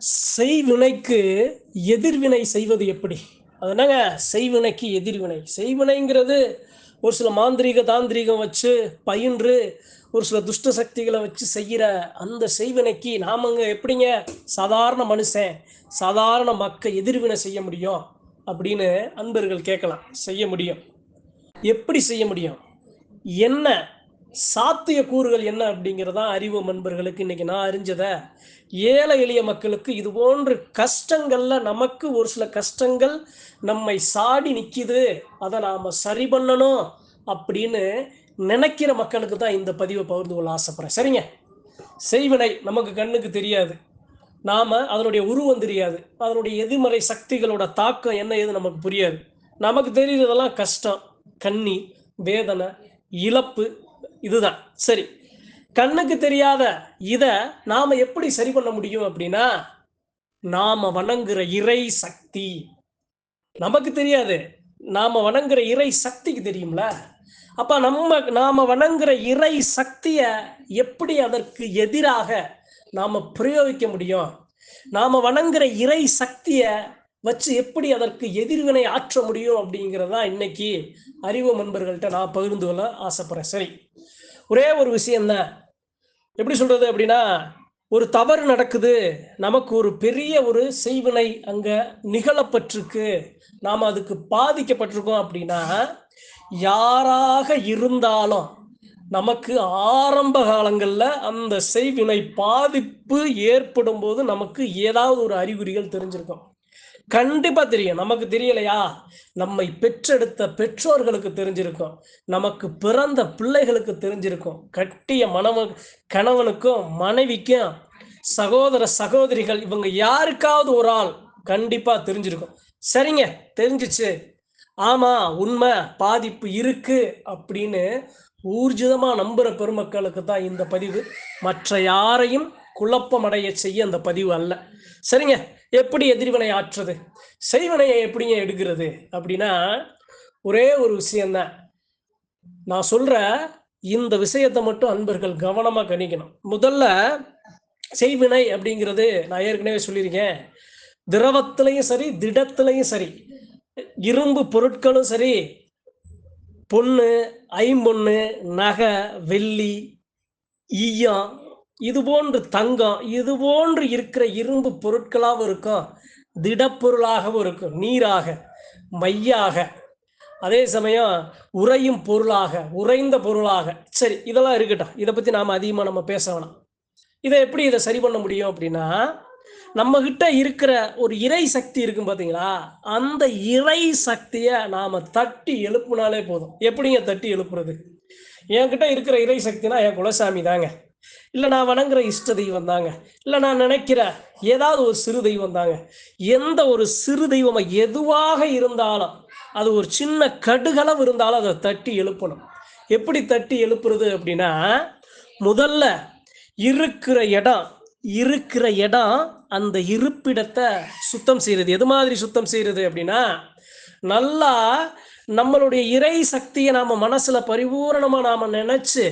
செய்வினைக்கு எதிர்வினை செய்வது எப்படி? அது என்னங்க? செய்வினைக்கு எதிர்வினை. செய்வினைங்கிறது ஒரு சில மாந்திரீக தாந்திரீகம் வச்சு பயின்று ஒரு சில துஷ்ட சக்திகளை வச்சு செய்கிற அந்த செய்வினைக்கு நாமங்க எப்படிங்க? சாதாரண மனுஷன் சாதாரண மக்கள் எதிர்வினை செய்ய முடியும் அப்படின்னு அன்பர்கள் கேட்கலாம். செய்ய முடியும். எப்படி செய்ய முடியும்? என்ன சாத்திய கூறுகள் என்ன அப்படிங்கிறதான் அறிவு நண்பர்களுக்கு இன்னைக்கு நான் அறிஞ்சதை ஏழை எளிய மக்களுக்கு இது போன்று கஷ்டங்களில் நமக்கு ஒரு சில கஷ்டங்கள் நம்மை சாடி நிற்கிது அதை நாம் சரி பண்ணணும் அப்படின்னு நினைக்கிற மக்களுக்கு தான் இந்த பதிவை பகிர்ந்து கொள்ள ஆசைப்பட்றேன். சரிங்க? செய்வினை நமக்கு கண்ணுக்கு தெரியாது. நாம் அதனுடைய உருவம் தெரியாது. அதனுடைய எதிர்மறை சக்திகளோட தாக்கம் என்ன ஏது நமக்கு புரியாது. நமக்கு தெரியுறதெல்லாம் கஷ்டம் கண்ணி வேதனை இழப்பு இதுதான். சரி. கண்ணுக்கு தெரியாத இதை நாம எப்படி சரி பண்ண முடியும் அப்படின்னா நாம வணங்குற இறை சக்தி. நமக்கு தெரியாது. நாம வணங்குற இறை சக்திக்கு தெரியும்ல? அப்ப நம்ம நாம வணங்குற இறை சக்திய எப்படி அதற்கு எதிராக நாம பிரயோகிக்க முடியும்? நாம வணங்குற இறை சக்திய வச்சு எப்படி அதற்கு எதிர்வினை ஆற்ற முடியும் அப்படிங்கிறதா இன்னைக்கு அறிவு நண்பர்கள்ட்ட நான் பகிர்ந்து கொள்ள ஆசைப்படுறேன். சரி ஒரே ஒரு விஷயம்தான். எப்படி சொல்றது அப்படின்னா ஒரு தவறு நடக்குது நமக்கு ஒரு பெரிய ஒரு செய்வினை அங்க நிகழப்பட்டிருக்கு நாம் அதுக்கு பாதிக்கப்பட்டிருக்கோம் அப்படின்னா யாராக இருந்தாலும் நமக்கு ஆரம்ப காலங்களில் அந்த செய்வினை பாதிப்பு ஏற்படும் போது நமக்கு ஏதாவது ஒரு அறிகுறிகள் தெரிஞ்சிருக்கும். கண்டிப்பா தெரியும். நமக்கு தெரியலையா? நம்மை பெற்றெடுத்த பெற்றோர்களுக்கு தெரிஞ்சிருக்கும். நமக்கு பிறந்த பிள்ளைகளுக்கு தெரிஞ்சிருக்கும். கட்டிய மணவ கணவனுக்கும் மனைவிக்கும் சகோதர சகோதரிகள் இவங்க யாருக்காவது ஒரு ஆள் கண்டிப்பா தெரிஞ்சிருக்கும். சரிங்க தெரிஞ்சிச்சு. ஆமா உண்மை பாதிப்பு இருக்கு அப்படின்னு ஊர்ஜிதமா நம்புற பெருமக்களுக்கு தான் இந்த பதிவு. மற்ற யாரையும் குழப்பமடைய செய்ய அந்த பதிவு அல்ல. சரிங்க எப்படி எதிர்வினை ஆற்றுறது செய்வினையை எப்படிங்க எடுக்கிறது? அப்படின்னா ஒரே ஒரு விஷயம்தான். நான் சொல்ற இந்த விஷயத்தை மட்டும் அன்பர்கள் கவனமா கணிக்கணும். முதல்ல செய்வினை அப்படிங்கிறது நான் ஏற்கனவே சொல்லியிருக்கேன். திரவத்திலையும் சரி திடத்திலையும் சரி இரும்பு பொருட்களும் சரி பொண்ணு ஐம்பொண்ணு நகை வெள்ளி ஈயம் இது போன்று தங்கம் இது போன்று இருக்கிற இரும்பு பொருட்களாகவும் இருக்கும். திடப்பொருளாகவும் இருக்கும். நீராக மையாக. அதே சமயம் உறையும் பொருளாக உறைந்த பொருளாக. சரி இதெல்லாம் இருக்கட்டும். இதை பற்றி நாம் அதிகமாக நம்ம பேச வேணாம். இதை எப்படி இதை சரி பண்ண முடியும் அப்படின்னா நம்ம கிட்ட இருக்கிற ஒரு இறை சக்தி இருக்கும் பார்த்தீங்களா அந்த இறை சக்தியை நாம் தட்டி எழுப்புனாலே போதும். எப்படிங்க தட்டி எழுப்புறது? என்கிட்ட இருக்கிற இறை சக்தினா என் குலசாமி தாங்க. இல்லை நான் வணங்குற இஷ்ட தெய்வம் தாங்க. இல்லை நான் நினைக்கிற ஏதாவது ஒரு சிறு தெய்வம் தாங்க. எந்த ஒரு சிறு தெய்வம் எதுவாக இருந்தாலும் அது ஒரு சின்ன கடுகளவு இருந்தாலும் அதை தட்டி எழுப்பணும். எப்படி தட்டி எழுப்புறது அப்படின்னா முதல்ல இருக்கிற இடம் இருக்கிற இடம் அந்த இருப்பிடத்தை சுத்தம் செய்யறது. எது மாதிரி சுத்தம் செய்கிறது அப்படின்னா நல்லா நம்மளுடைய இறை சக்தியை நாம மனசுல பரிபூரணமாக நாம் நினச்சி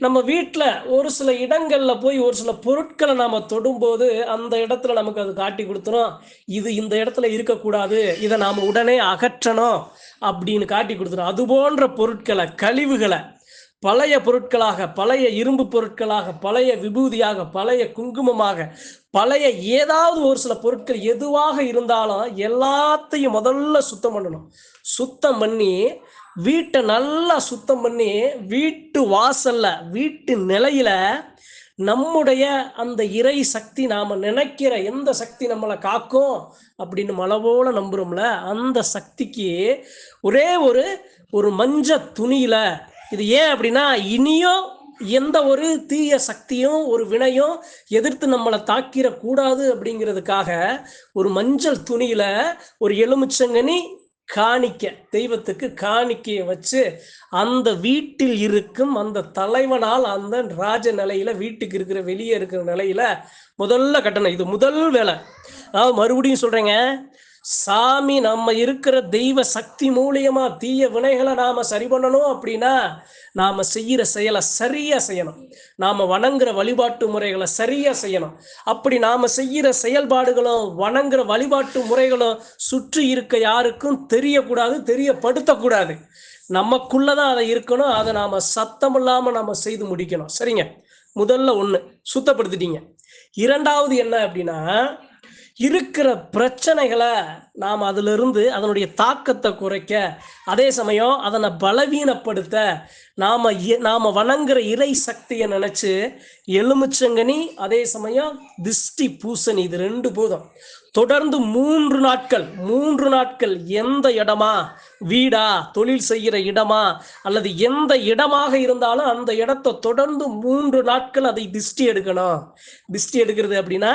நம்ம வீட்டில் ஒரு சில இடங்களில் போய் ஒரு சில பொருட்களை நாம் தொடும்போது அந்த இடத்துல நமக்கு அது காட்டி கொடுத்துரும். இது இந்த இடத்துல இருக்கக்கூடாது. இதை நாம் உடனே அகற்றணும் அப்படின்னு காட்டி கொடுத்துரும். அது போன்ற பொருட்களை கழிவுகளை பழைய பொருட்களாக பழைய இரும்பு பொருட்களாக பழைய விபூதியாக பழைய குங்குமமாக பழைய ஏதாவது ஒரு சில பொருட்கள் எதுவாக இருந்தாலும் எல்லாத்தையும் முதல்ல சுத்தம் பண்ணணும். சுத்தம் பண்ணி வீட்டை நல்லா சுத்தம் பண்ணி வீட்டு வாசல்ல வீட்டு நிலையில நம்முடைய அந்த இறை சக்தி நாம நினைக்கிற எந்த சக்தி நம்மளை காக்கும் அப்படின்னு மலவோல நம்புறோம்ல அந்த சக்திக்கு ஒரே ஒரு ஒரு மஞ்ச துணியில. இது ஏன் அப்படின்னா இனியும் எந்த ஒரு தீய சக்தியும் ஒரு வினையும் எதிர்த்து நம்மளை தாக்கிடக்கூடாது அப்படிங்கிறதுக்காக ஒரு மஞ்சள் துணியில ஒரு எலுமிச்சங்கனி காணிக்க தெய்வத்துக்கு காணிக்கையை வச்சு அந்த வீட்டில் இருக்கும் அந்த தலைவனால் அந்த ராஜ நிலையில வீட்டுக்கு இருக்கிற வெளியே இருக்கிற நிலையில முதல்ல கட்டணம் இது முதல் வேலை. அதாவது மறுபடியும் சொல்றேங்க. சாமி நம்ம இருக்கிற தெய்வ சக்தி மூலியமா தீய வினைகளை நாம சரி பண்ணணும் அப்படின்னா நாம செய்யற செயலை சரியா செய்யணும். நாம வணங்குற வழிபாட்டு முறைகளை சரியா செய்யணும். அப்படி நாம செய்யற செயல்பாடுகளும் வணங்குற வழிபாட்டு முறைகளும் சுற்றி இருக்க யாருக்கும் தெரியக்கூடாது தெரியப்படுத்தக்கூடாது. நமக்குள்ளதான் அதை இருக்கணும் அதை நாம சத்தம் இல்லாம நாம செய்து முடிக்கணும். சரிங்க? முதல்ல ஒண்ணு சுத்தப்படுத்திட்டீங்க. இரண்டாவது என்ன அப்படின்னா இருக்கிற பிரச்சனைகளை நாம் அதிலிருந்து அதனுடைய தாக்கத்தை குறைக்க அதே சமயம் அதனை பலவீனப்படுத்த நாம் இ- வணங்குற இறை சக்தியை நினச்சி எலுமிச்சங்கனி அதே சமயம் திஷ்டி பூசணி இது ரெண்டு பூதம். தொடர்ந்து மூன்று நாட்கள் மூன்று நாட்கள் எந்த இடமா? வீடா? தொழில் செய்கிற இடமா? அல்லது எந்த இடமாக இருந்தாலும் அந்த இடத்தை தொடர்ந்து மூன்று நாட்கள் அதை திஷ்டி எடுக்கணும். திஷ்டி எடுக்கிறது அப்படின்னா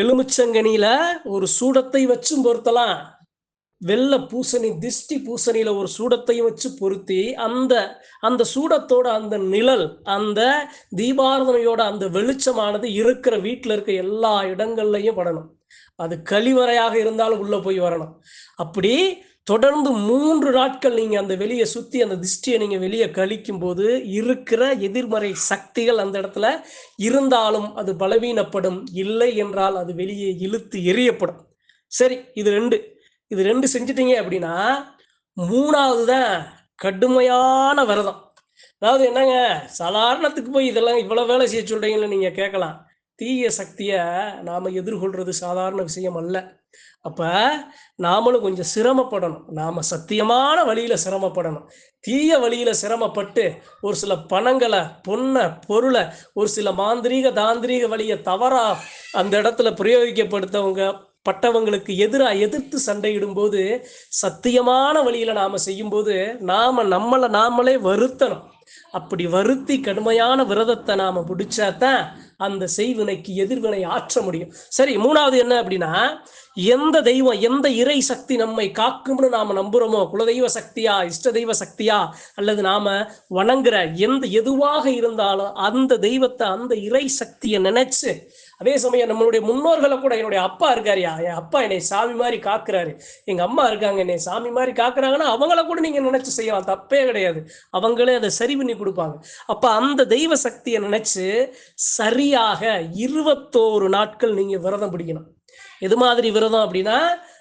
எலுமிச்சங்கனியில ஒரு சூடத்தை வச்சும் பொருத்தலாம். வெள்ளை பூசணி திஷ்டி பூசணியில ஒரு சூடத்தையும் வச்சு பொருத்தி அந்த அந்த சூடத்தோட அந்த நிழல் அந்த தீபாரதனையோட அந்த வெளிச்சமானது இருக்கிற வீட்டில் இருக்க எல்லா இடங்கள்லையும் படணும். அது கழிவறையாக இருந்தாலும் உள்ள போய் வரணும். அப்படி தொடர்ந்து மூன்று நாட்கள் நீங்க அந்த வெளியே சுத்தி அந்த திஷ்டியை நீங்க வெளியே கழிக்கும் போது இருக்கிற எதிர்மறை சக்திகள் அந்த இடத்துல இருந்தாலும் அது பலவீனப்படும். இல்லை என்றால் அது வெளியே இழுத்து எரியப்படும் சரி இது ரெண்டு. இது ரெண்டு செஞ்சிட்டீங்க அப்படின்னா மூணாவது தான் கடுமையான விரதம். அதாவது என்னங்க சாதாரணத்துக்கு போய் இதெல்லாம் இவ்வளவு வேலை செய்ய சொல்றீங்கன்னு நீங்க கேட்கலாம். தீய சக்தியை நாம் எதிர்கொள்றது சாதாரண விஷயம் அல்ல. அப்போ நாமளும் கொஞ்சம் சிரமப்படணும். நாம் சத்தியமான வழியில் சிரமப்படணும். தீய வழியில் சிரமப்பட்டு ஒரு சில பணங்களை பொண்ணை பொருளை ஒரு சில மாந்திரீக தாந்திரீக வழியை தவறாக அந்த இடத்துல பிரயோகிக்கப்படுத்தவங்க பட்டவங்களுக்கு எதிராக எதிர்த்து சண்டையிடும்போது சத்தியமான வழியில் நாம் செய்யும்போது நாம் நம்மளை நாமளே வருத்தணும். அப்படி வருத்தி கடுமையான விரதத்தை நாம பிடிச்சாதான் அந்த செய்வினைக்கு எதிர்வினை ஆற்ற முடியும். சரி மூணாவது என்ன அப்படின்னா எந்த தெய்வம் எந்த இறை சக்தி நம்மை காக்கும்னு நாம நம்புறோமோ குலதெய்வ சக்தியா இஷ்ட தெய்வ சக்தியா அல்லது நாம வணங்குற எந்த எதுவாக இருந்தாலும் அந்த தெய்வத்தை அந்த இறை சக்தியை நினைச்சு அதே சமயம் நம்மளுடைய முன்னோர்களை கூட என்னுடைய அப்பா இருக்காருயா என் அப்பா என்னை சாமி மாதிரி காக்குறாரு. எங்க அம்மா இருக்காங்க என்னை சாமி மாதிரி காக்குறாங்கன்னா அவங்கள கூட நீங்க நினைச்சு செய்யலாம் தப்பே கிடையாது. அவங்களே அதை சரி பண்ணி கொடுப்பாங்க. அப்ப அந்த தெய்வ சக்தியை நினைச்சு சரியாக இருபத்தோரு நாட்கள் நீங்க விரதம் பிடிக்கணும். எது மாதிரி விரதம் அப்படின்னா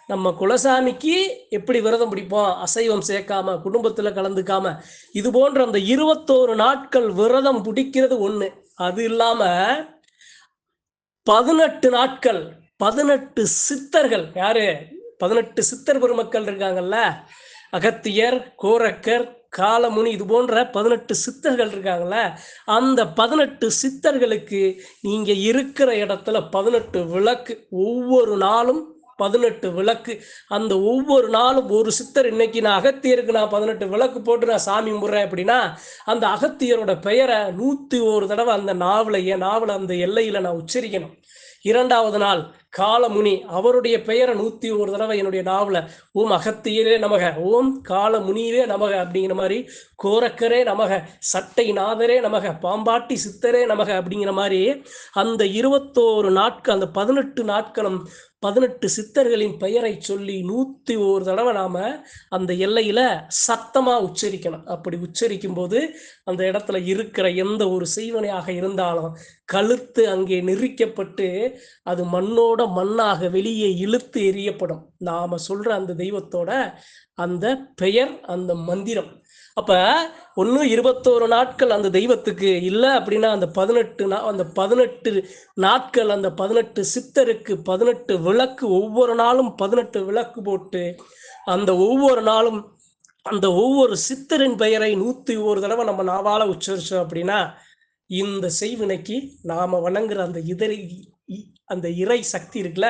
நம்ம குலசாமிக்கு எப்படி விரதம் பிடிப்போம்? அசைவம் சேர்க்காம குடும்பத்துல கலந்துக்காம. இது போன்ற அந்த இருபத்தோரு நாட்கள் விரதம் பிடிக்கிறது ஒண்ணு. அது இல்லாம பதினெட்டு நாட்கள் பதினெட்டு சித்தர்கள். யாரு? பதினெட்டு சித்தர் பெருமக்கள் இருக்காங்கல்ல? அகத்தியர் கோரக்கர் காலமுனி இது போன்ற பதினெட்டு சித்தர்கள் இருக்காங்கல்ல அந்த பதினெட்டு சித்தர்களுக்கு நீங்கள் இருக்கிற இடத்துல பதினெட்டு விளக்கு ஒவ்வொரு நாளும் பதினெட்டு விளக்கு. அந்த ஒவ்வொரு நாளும் ஒரு சித்தர் இன்னைக்கு நான் அகத்தியருக்கு நான் பதினெட்டு விளக்கு போட்டு நான் சாமி கும்பிட்றேன் அப்படின்னா அந்த அகத்தியரோட பெயரை நூற்றி ஒரு தடவை அந்த நாவலை என் நாவலை அந்த எல்லையில் நான் உச்சரிக்கணும். இரண்டாவது நாள் காலமுனி அவருடைய பெயரை நூத்தி ஒரு தடவை என்னுடைய நாவல ஓம் அகத்தியரே நமக ஓம் காலமுனியே நமக அப்படிங்கிற மாதிரி கோரக்கரே நமக சட்டை நாதரே நமக பாம்பாட்டி சித்தரே நமக அப்படிங்கிற மாதிரி அந்த இருபத்தோரு நாட்கள் அந்த பதினெட்டு நாட்களும் பதினெட்டு சித்தர்களின் பெயரை சொல்லி நூத்தி ஒரு தடவை நாம அந்த எல்லையில சத்தமா உச்சரிக்கணும். அப்படி உச்சரிக்கும் போது அந்த இடத்துல இருக்கிற எந்த ஒரு செய்வனையாக இருந்தாலும் கழுத்து அங்கே நெருக்கப்பட்டு அது மண்ணோடு மண்ணாக வெளியே இழுத்து எறியப்படும். நாம சொல்ற அந்த தெய்வத்தோட அந்த பெயர் அந்த மந்திரம். அப்ப ஒன்று இருபத்தோரு நாட்கள் அந்த தெய்வத்துக்கு இல்லை அப்படின்னா அந்த பதினெட்டு நா அந்த பதினெட்டு நாட்கள் அந்த பதினெட்டு சித்தருக்கு பதினெட்டு விளக்கு ஒவ்வொரு நாளும் பதினெட்டு விளக்கு போட்டு அந்த ஒவ்வொரு நாளும் அந்த ஒவ்வொரு சித்தரின் பெயரை நூத்தி ஒரு தடவை நம்ம நாவால உச்சரிச்சோம் அப்படின்னா இந்த செய்வினைக்கு நாம வணங்குற அந்த இதரி அந்த இறை சக்தி இருக்குல்ல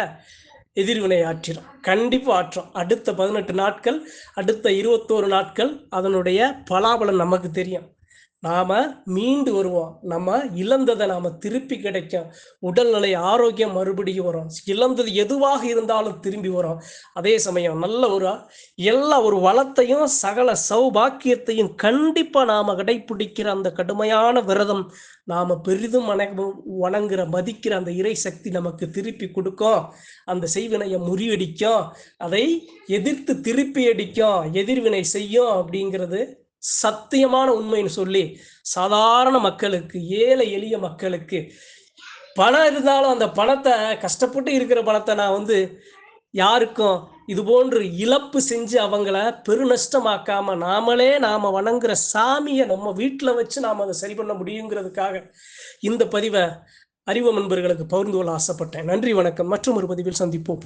எதிர்வினை ஆற்றிடும் கண்டிப்பாக ஆற்றும் அடுத்த பதினெட்டு நாட்கள் அடுத்த இருபத்தோரு நாட்கள் அதனுடைய பலாபலம் நமக்கு தெரியும். நாம மீண்டு வருவோம். நம்ம இழந்ததை நாம திருப்பி கிடைக்கும் உடல்நிலை ஆரோக்கியம் மறுபடியும் வரும். இழந்தது எதுவாக இருந்தாலும் திரும்பி வரும். அதே சமயம் நல்ல ஒரு எல்லா ஒரு வளத்தையும் சகல சௌபாக்கியத்தையும் கண்டிப்பா நாம கடைபிடிக்கிற அந்த கடுமையான விரதம் நாம பெரிதும் வணங்கும் வணங்குற மதிக்கிற அந்த இறை சக்தி நமக்கு திருப்பி கொடுக்கும். அந்த செய்வினையை முறியடிக்கும். அதை எதிர்த்து திருப்பி அடிக்கும். எதிர்வினை செய்யும் அப்படிங்கிறது சத்தியமான உண்மைன்னு சொல்லி சாதாரண மக்களுக்கு ஏழை எளிய மக்களுக்கு பணம் இருந்தாலும் அந்த பணத்தை கஷ்டப்பட்டு இருக்கிற பணத்தை நான் வந்து யாருக்கும் இது போன்று இழப்பு செஞ்சு அவங்கள பெருநஷ்டமாக்காம நாமளே நாம வணங்குற சாமியை நம்ம வீட்டில் வச்சு நாம் அதை சரி பண்ண முடியுங்கிறதுக்காக இந்த பதிவை அறிவு நண்பர்களுக்கு பகிர்ந்து கொள்ள ஆசைப்பட்டேன். நன்றி வணக்கம். மற்றும் ஒரு பதிவில் சந்திப்போம்.